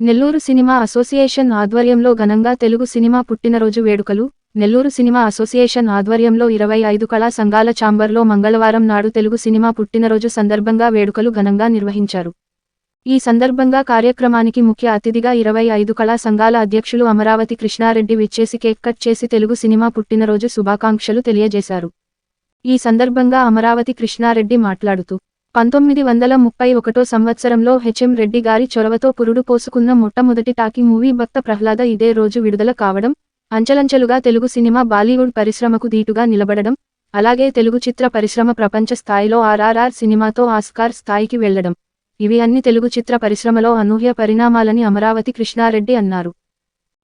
Nellore cinema association ఆధ్వర్యంలో ఘనంగా Telugu cinema పుట్టినరోజు వేడుకలు. నెల్లూరు సినిమా అసోసియేషన్ ఆధ్వర్యంలో ఇరవై ఐదు కళా సంఘాల ఛాంబర్లో మంగళవారం నాడు తెలుగు సినిమా పుట్టినరోజు సందర్భంగా వేడుకలు ఘనంగా నిర్వహించారు. ఈ సందర్భంగా కార్యక్రమానికి ముఖ్య అతిథిగా ఇరవై ఐదు కళా సంఘాల అధ్యక్షులు అమరావతి కృష్ణారెడ్డి విచ్చేసి కేక్ కట్ చేసి తెలుగు సినిమా పుట్టినరోజు శుభాకాంక్షలు తెలియజేశారు. ఈ సందర్భంగా అమరావతి కృష్ణారెడ్డి మాట్లాడుతూ పంతొమ్మిది వందల ముప్పై ఒకటో సంవత్సరంలో హెచ్ఎం రెడ్డి గారి చొరవతో పురుడు పోసుకున్న మొట్టమొదటి టాకీ మూవీ భక్త ప్రహ్లాద ఇదే రోజు విడుదల కావడం అంచలంచెలుగా తెలుగు సినిమా బాలీవుడ్ పరిశ్రమకు దీటుగా నిలబడడం అలాగే తెలుగు చిత్ర పరిశ్రమ ప్రపంచ స్థాయిలో ఆర్ఆర్ఆర్ సినిమాతో ఆస్కార్ స్థాయికి వెళ్ళడం. ఇవి అన్ని తెలుగు చిత్ర పరిశ్రమలో అనూహ్య పరిణామాలని అమరావతి కృష్ణారెడ్డి అన్నారు.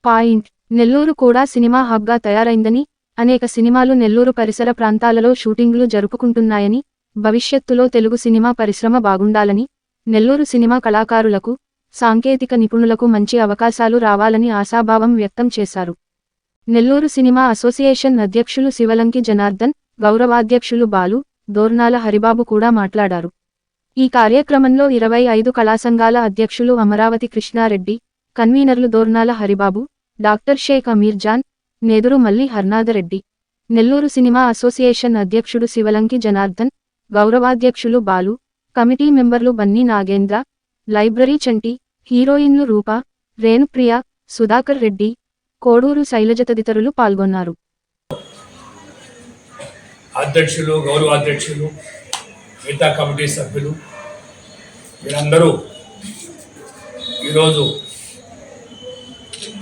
పాయింట్. నెల్లూరు కూడా సినిమా హబ్గా తయారైందని అనేక సినిమాలు నెల్లూరు పరిసర ప్రాంతాలలో షూటింగ్లు జరుపుకుంటున్నాయని భవిష్యత్తులో తెలుగు సినిమా పరిశ్రమ బాగుండాలని నెల్లూరు సినిమా కళాకారులకు సాంకేతిక నిపుణులకు మంచి అవకాశాలు రావాలని ఆశాభావం వ్యక్తం చేశారు. నెల్లూరు సినిమా అసోసియేషన్ అధ్యక్షులు శివలంకి జనార్దన్ గౌరవాధ్యక్షులు బాలు దోర్నాల హరిబాబు కూడా మాట్లాడారు. ఈ కార్యక్రమంలో ఇరవై ఐదు కళాసంఘాల అధ్యక్షులు అమరావతి కృష్ణారెడ్డి కన్వీనర్లు Dornala Haribabu doctor Sheikh Amirjan Neduru Malli Harnatha Reddy. Nellore cinema association అధ్యక్షుడు శివలంకి జనార్దన్ గౌరవాధ్యక్షులు బాలు కమిటీ మెంబర్లు బన్నీ నాగేంద్ర లైబ్రరీ చంటి హీరోయిన్లు రూప రేణుప్రియ సుధాకర్ రెడ్డి కోడూరు శైలజ తదితరులు పాల్గొన్నారు. అధ్యక్షులు గౌరవాధ్యక్షులు మిగతా కమిటీ సభ్యులు మీరందరూ ఈరోజు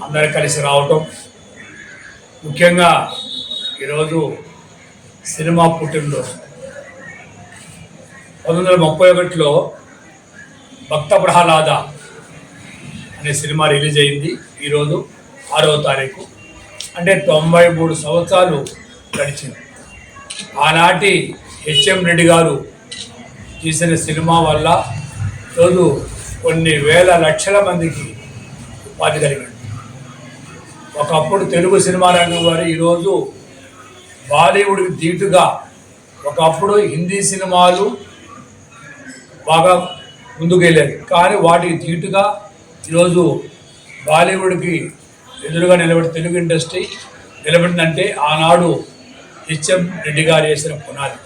అందరు కలిసి రావటం ముఖ్యంగా ఈరోజు సినిమా పుట్టినరోజు. పంతొమ్మిది వందల ముప్పై ఒకటిలో భక్త ప్రహ్లాద అనే సినిమా రిలీజ్ అయింది ఈరోజు ఆరవ తారీఖు. అంటే తొంభై మూడు సంవత్సరాలు గడిచింది. ఆనాటి హెచ్ఎం రెడ్డి గారు తీసిన సినిమా వల్ల రోజు కొన్ని వేల లక్షల మందికి ఉపాధి కలిగింది. ఒకప్పుడు తెలుగు సినిమా రంగం వారు ఈరోజు బాలీవుడ్కి ధీటుగా ఒకప్పుడు హిందీ సినిమాలు బాగా ముందుకు కానీ వాటికి ధీటుగా ఈరోజు బాలీవుడ్కి ఎదురుగా నిలబడి తెలుగు ఇండస్ట్రీ నిలబడిందంటే ఆనాడు హెచ్ఎం రెడ్డి గారు చేసిన పునాది.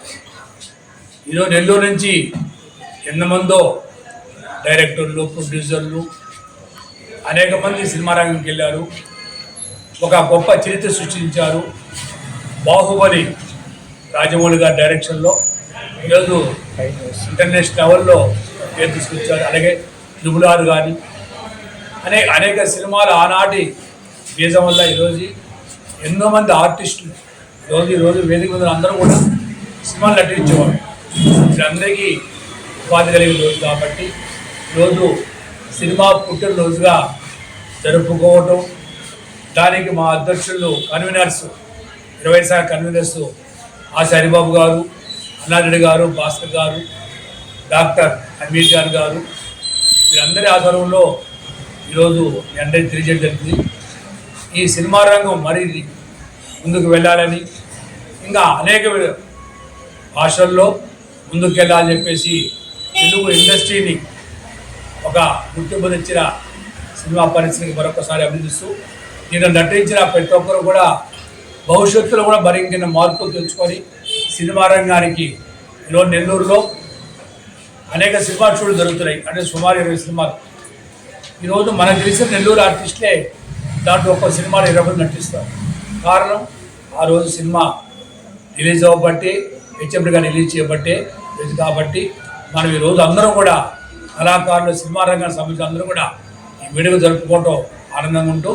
ఈరోజు నెల్లూరు నుంచి ఎంతమందో డైరెక్టర్లు ప్రొడ్యూసర్లు అనేక మంది సినిమా రంగంకి వెళ్ళారు. ఒక గొప్ప చరిత్ర సృష్టించారు. బాహుబలి రాజమౌళి గారి డైరెక్షన్లో ఈరోజు ఇంటర్నేషనల్ లెవెల్లో పేరు తీసుకొచ్చారు. అలాగే ట్రిబుల్ కానీ అనేక అనేక సినిమాలు ఆనాటి బీజం వల్ల ఈరోజు ఎన్నో మంది ఆర్టిస్టులు రోజు ఈరోజు వేదిక మీద అందరూ కూడా సినిమాలు నటించేవారు. వీళ్ళందరికీ ఉపాధి కలిగిన రోజు కాబట్టి ఈరోజు సినిమా పుట్టినరోజుగా జరుపుకోవటం దానికి మా అధ్యక్షులు కన్వీనర్స్ ఇరవై శాఖ కన్వీనర్స్ ఆశ గారు అన్నారెడ్డి గారు భాస్కర్ గారు డాక్టర్ అమీర్ గారు వీరందరి ఆధ్వర్యంలో ఈరోజు మీ అందరికీ తెలియజేయడం జరిగింది. ఈ సినిమా రంగం మరి ముందుకు వెళ్ళాలని ఇంకా అనేక భాషల్లో ముందుకు వెళ్ళాలని చెప్పేసి తెలుగు ఇండస్ట్రీని ఒక గుర్తింపు తెచ్చిన సినిమా పరిస్థితికి మరొకసారి అభినందిస్తూ నేను నటించిన ప్రతి ఒక్కరు కూడా భవిష్యత్తులో కూడా మరింకిన మార్పులు తెచ్చుకొని సినిమా రంగానికి ఈరోజు నెల్లూరులో అనేక సినిమా షూట్లు జరుగుతున్నాయి. అంటే సుమారు ఇరవై సినిమాలు. ఈరోజు మనకు తెలిసిన నెల్లూరు ఆర్టిస్టులే దాంట్లో ఒక సినిమాలు ఇరవై నటిస్తారు. కారణం ఆ రోజు సినిమా రిలీజ్ అవ్వబట్టి హెచ్ఎండిగా రిలీజ్ చేయబట్టే ఇది కాబట్టి మనం ఈరోజు అందరం కూడా కళాకారులు సినిమా రంగానికి సంబంధించిన అందరూ కూడా ఈ వేడుక జరుపుకోవటం ఆనందంగా ఉంటూ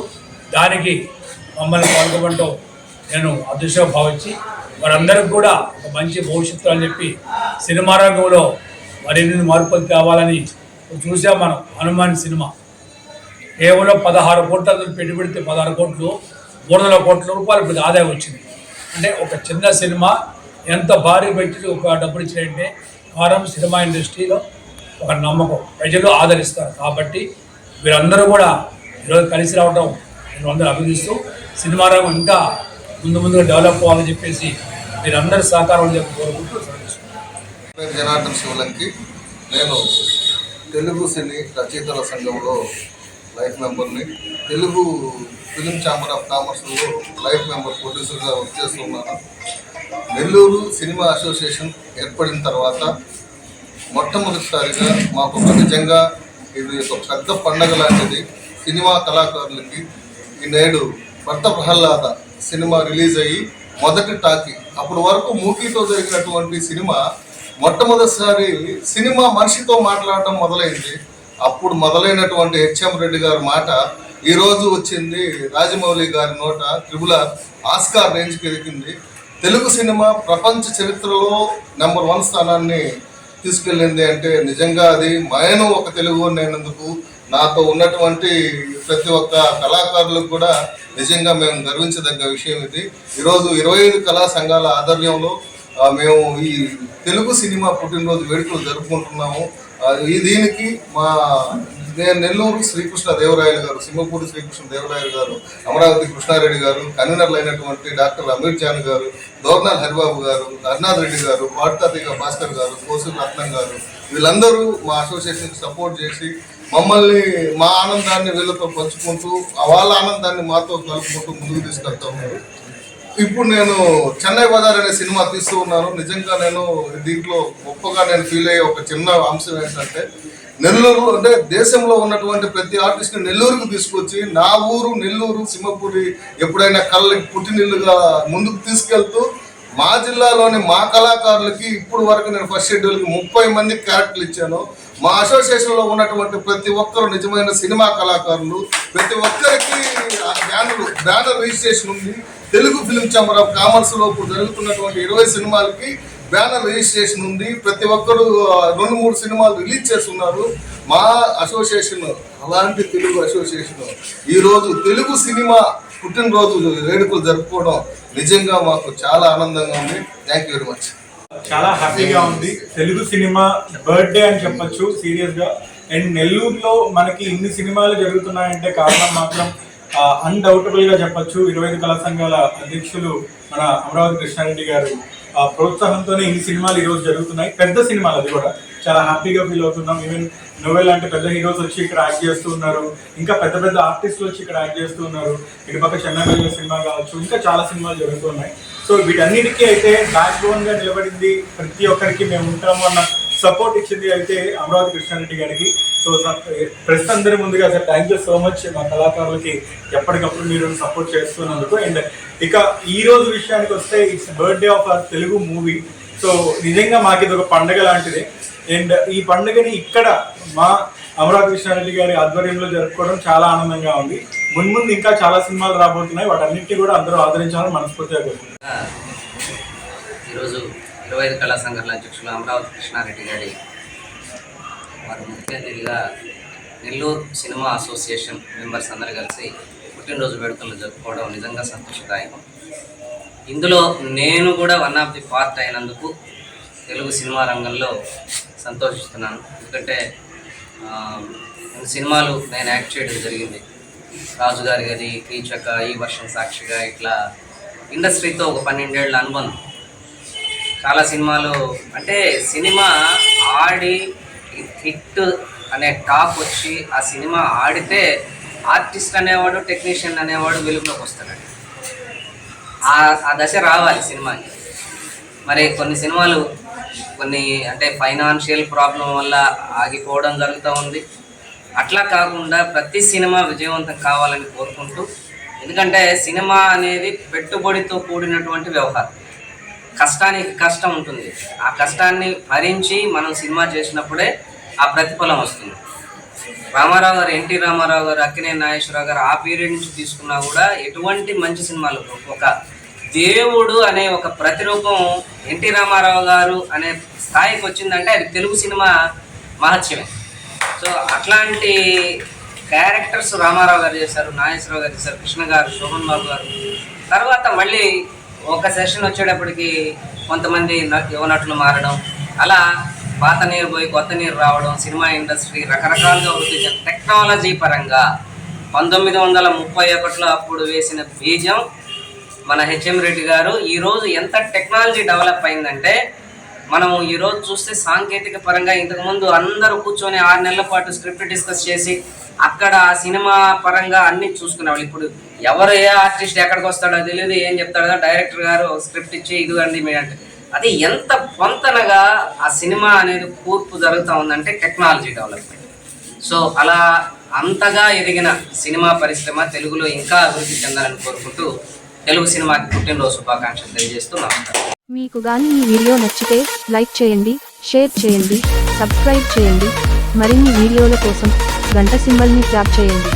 దానికి మమ్మల్ని పాల్గొనటం నేను అదృష్టం భావించి వారందరికి కూడా ఒక మంచి భవిష్యత్తు అని చెప్పి సినిమా రంగంలో మరిన్ని మార్పులు తేవాలని చూసాం మనం. హనుమాన్ సినిమా. కేవలం పదహారు కోట్ల పెట్టుబడితే పదహారు కోట్లు మూడు వందల కోట్ల రూపాయలు ఇప్పుడు ఆదాయం వచ్చింది. అంటే ఒక చిన్న సినిమా ఎంత భారీ పెట్టి ఒక డబ్బులు ఇచ్చినంటే వారం సినిమా ఇండస్ట్రీలో ఒక నమ్మకం. ప్రజలు ఆదరిస్తారు. కాబట్టి వీరందరూ కూడా ఈరోజు కలిసి రావడం నేను అందరూ అభినందిస్తూ సినిమా రంగం ఇంకా ముందు ముందుగా డెవలప్ అవ్వాలని చెప్పేసి మీరందరి సహకారం చెప్పి కోరుకుంటూ జనార్దన్ శివలంకి. నేను తెలుగు సినీ రచయితల సంఘంలో లైఫ్ మెంబర్ని. తెలుగు ఫిలిం ఛాంబర్ ఆఫ్ కామర్స్లో లైఫ్ మెంబర్ ప్రొడ్యూసర్గా వర్క్ చేస్తున్నాను. నెల్లూరు సినిమా అసోసియేషన్ ఏర్పడిన తర్వాత మొట్టమొదటిసారిగా మాకు నిజంగా ఇది ఒక పెద్ద పండగ లాంటిది. సినిమా కళాకారులకి ఈ నేడు భర్త ప్రహ్లాద సినిమా రిలీజ్ అయ్యి మొదటి టాకీ. అప్పటి వరకు మూకీతో జరిగినటువంటి సినిమా మొట్టమొదటిసారి సినిమా మనిషితో మాట్లాడడం మొదలైంది. అప్పుడు మొదలైనటువంటి హెచ్ఎం రెడ్డి గారి మాట ఈరోజు వచ్చింది రాజమౌళి గారి నోట త్రిబుల ఆస్కార్ రేంజ్కి ఎదిగింది. తెలుగు సినిమా ప్రపంచ చరిత్రలో నెంబర్ వన్ స్థానాన్ని తీసుకెళ్ళింది అంటే నిజంగా అది నేను ఒక తెలుగు అయినందుకు నాతో ఉన్నటువంటి ప్రతి ఒక్క కళాకారులకు కూడా నిజంగా మేము గర్వించదగ్గ విషయం ఇది. ఈరోజు ఇరవై ఐదు కళా సంఘాల ఆధ్వర్యంలో మేము ఈ తెలుగు సినిమా పుట్టినరోజు వేడుకలు జరుపుకుంటున్నాము. ఈ దీనికి మా నేను నెల్లూరు శ్రీకృష్ణ దేవరాయలు గారు సింహపూడి శ్రీకృష్ణ దేవరాయలు గారు అమరావతి కృష్ణారెడ్డి గారు కన్వీనర్లు అయినటువంటి డాక్టర్ అమీర్ జాన్ గారు దోర్నాల్ హరిబాబు గారు అర్నాథ్ రెడ్డి గారు పాడతాతిక భాస్కర్ గారు కోసు రత్నం గారు వీళ్ళందరూ మా అసోసియేషన్కి సపోర్ట్ చేసి మమ్మల్ని మా ఆనందాన్ని వీళ్ళతో పంచుకుంటూ వాళ్ళ ఆనందాన్ని మాతో కలుపుకుంటూ ముందుకు తీసుకెళ్తా ఉన్నారు. ఇప్పుడు నేను చెన్నై బజార్ అనే సినిమా తీస్తూ ఉన్నాను. నిజంగా నేను దీంట్లో గొప్పగా నేను ఫీల్ అయ్యే ఒక చిన్న అంశం ఏంటంటే నెల్లూరు అంటే దేశంలో ఉన్నటువంటి ప్రతి ఆర్టిస్ట్ని నెల్లూరుకు తీసుకొచ్చి నా ఊరు నెల్లూరు సింహపూరి ఎప్పుడైనా కళ్ళకి పుట్టినిల్లుగా ముందుకు తీసుకెళ్తూ మా జిల్లాలోని మా కళాకారులకి ఇప్పుడు వరకు నేను ఫస్ట్ షెడ్యూల్కి ముప్పై మంది క్యారెక్టర్లు ఇచ్చాను. మా అసోసియేషన్లో ఉన్నటువంటి ప్రతి ఒక్కరు నిజమైన సినిమా కళాకారులు ప్రతి ఒక్కరికి బ్యానర్ బ్యానర్ రిజిస్ట్రేషన్ ఉంది. తెలుగు ఫిల్మ్ ఛాంబర్ ఆఫ్ కామర్స్లో ఇప్పుడు జరుగుతున్నటువంటి ఇరవై సినిమాలకి బ్యానర్ రిజిస్ట్రేషన్ ఉంది. ప్రతి ఒక్కరు రెండు మూడు సినిమాలు రిలీజ్ చేస్తున్నారు. మా అసోసియేషన్ అలాంటి తెలుగు అసోసియేషన్ ఈరోజు తెలుగు సినిమా పుట్టినరోజు వేడుకలు జరుపుకోవడం నిజంగా మాకు చాలా ఆనందంగా ఉంది. థ్యాంక్ యూ వెరీ మచ్ చాలా హ్యాపీగా ఉంది. తెలుగు సినిమా బర్త్డే అని చెప్పొచ్చు సీరియస్గా. అండ్ నెల్లూరులో మనకి ఇన్ని సినిమాలు జరుగుతున్నాయంటే కారణం మాత్రం అన్డౌటబుల్గా చెప్పొచ్చు. ఇరవై ఐదు కళా సంఘాల అధ్యక్షులు మన అమరావతి కృష్ణారెడ్డి గారు. ఆ ప్రోత్సాహంతోనే ఇన్ని సినిమాలు ఈ రోజు జరుగుతున్నాయి. పెద్ద సినిమాలు అది కూడా. చాలా హ్యాపీగా ఫీల్ అవుతున్నాం. ఈవెన్ నోవెల్ లాంటి పెద్ద హీరోస్ వచ్చి ఇక్కడ యాక్ట్ చేస్తూ ఉన్నారు. ఇంకా పెద్ద పెద్ద ఆర్టిస్టులు వచ్చి ఇక్కడ యాక్ట్ చేస్తూ ఉన్నారు. ఇటు పక్క చెన్నై సినిమా కావచ్చు ఇంకా చాలా సినిమాలు జరుగుతున్నాయి. సో వీటన్నిటికీ అయితే బ్యాక్ బోన్గా నిలబడింది. ప్రతి ఒక్కరికి మేము ఉంటాము అన్న సపోర్ట్ ఇచ్చింది అయితే అమరావతి కృష్ణారెడ్డి గారికి. సో ప్రెస్ అందరి ముందుగా sir thank you so much మా కళాకారులకి ఎప్పటికప్పుడు మీరు సపోర్ట్ చేస్తున్నందుకు. అండ్ ఇక ఈ రోజు విషయానికి వస్తే it's birthday of our Telugu movie so నిజంగా మాకు ఇది ఒక పండగ లాంటిది. అండ్ ఈ పండుగని ఇక్కడ మా అమరావతి కృష్ణారెడ్డి గారి ఆధ్వర్యంలో జరుపుకోవడం చాలా ఆనందంగా ఉంది. మున్ముందు ఇంకా చాలా సినిమాలు రాబోతున్నాయి. వాటన్నిటిని కూడా అందరూ ఆదరించాలని మనస్ఫూర్తిగా కోరుకుంటున్నాను. ఈరోజు ఇరవై ఐదు కళా సంఘాల అధ్యక్షులు అమరావతి కృష్ణారెడ్డి గారి వారు ముఖ్య అతిథిగా నెల్లూరు సినిమా అసోసియేషన్ మెంబర్స్ అందరూ కలిసి పుట్టినరోజు వేడుకలు జరుపుకోవడం నిజంగా సంతోషదాయకం. ఇందులో నేను కూడా వన్ ఆఫ్ ది పార్ట్ అయినందుకు తెలుగు సినిమా రంగంలో సంతోషిస్తున్నాను. ఎందుకంటే సినిమాలు నేను యాక్ట్ చేయడం జరిగింది. రాజు గారి గది కీచక ఈ వర్షం సాక్షిగా ఇట్లా ఇండస్ట్రీతో ఒక పన్నెండేళ్ళ అనుబంధం. చాలా సినిమాలు అంటే సినిమా ఆడి హిట్ అనే టాక్ వచ్చి ఆ సినిమా ఆడితే ఆర్టిస్ట్ అనేవాడు టెక్నీషియన్ అనేవాడు వెలుగులోకి వస్తాడండి. ఆ ఆ దశ రావాలి సినిమాకి. మరి కొన్ని సినిమాలు కొన్ని అంటే ఫైనాన్షియల్ ప్రాబ్లం వల్ల ఆగిపోవడం జరుగుతూ ఉంది. అట్లా కాకుండా ప్రతి సినిమా విజయవంతం కావాలని కోరుకుంటూ ఎందుకంటే సినిమా అనేది పెట్టుబడితో కూడినటువంటి వ్యవహారం. కష్టానికి కష్టం ఉంటుంది. ఆ కష్టాన్ని భరించి మనం సినిమా చేసినప్పుడే ఆ ప్రతిఫలం వస్తుంది. రామారావు గారు ఎన్టీ రామారావు గారు అక్కినే నాగేశ్వరరావు గారు ఆ పీరియడ్ నుంచి తీసుకున్నా కూడా ఎటువంటి మంచి సినిమాలు ఒక దేవుడు అనే ఒక ప్రతిరూపం ఎన్టీ రామారావు గారు అనే స్థాయికి వచ్చిందంటే అది తెలుగు సినిమా మహత్యమే. సో అట్లాంటి క్యారెక్టర్స్ రామారావు గారు చేశారు నాగేశ్వరరావు గారు చేశారు కృష్ణ గారు శోభన్ బాబు గారు. తర్వాత మళ్ళీ ఒక సెషన్ వచ్చేటప్పటికి కొంతమంది యువనటులు యువ నటులు మారడం అలా పాత నీరు పోయి కొత్త నీరు రావడం సినిమా ఇండస్ట్రీ రకరకాలుగా వృద్ధి టెక్నాలజీ పరంగా పంతొమ్మిది వందల ముప్పై ఒకటిలో అప్పుడు వేసిన బీజం మన హెచ్ఎం రెడ్డి గారు ఈరోజు ఎంత టెక్నాలజీ డెవలప్ అయిందంటే మనం ఈరోజు చూస్తే సాంకేతిక పరంగా ఇంతకుముందు అందరూ కూర్చొని ఆరు నెలల పాటు స్క్రిప్ట్ డిస్కస్ చేసి అక్కడ ఆ సినిమా పరంగా అన్ని చూసుకునేవాళ్ళు. ఇప్పుడు ఎవరు ఏ ఆర్టిస్ట్ ఎక్కడికి వస్తాడో తెలియదు ఏం చెప్తాడో డైరెక్టర్ గారు స్క్రిప్ట్ ఇచ్చి ఇదిగండి మీ అంటే. అది ఎంత పొంతనగా ఆ సినిమా అనేది కూర్పు జరుగుతూ ఉందంటే టెక్నాలజీ డెవలప్మెంట్. సో అలా అంతగా ఎదిగిన సినిమా పరిశ్రమ తెలుగులో ఇంకా అభివృద్ధి చెందాలని కోరుకుంటూ తెలుగు సినిమాకి పుట్టినరోజు శుభాకాంక్షలు తెలియజేస్తూ నమస్కారం మీకు గాని ఈ వీడియో నచ్చితే లైక్ చేయండి షేర్ చేయండి సబ్స్క్రైబ్ చేయండి. మరిన్ని వీడియోల కోసం గంట సింబల్ని ట్యాప్ చేయండి.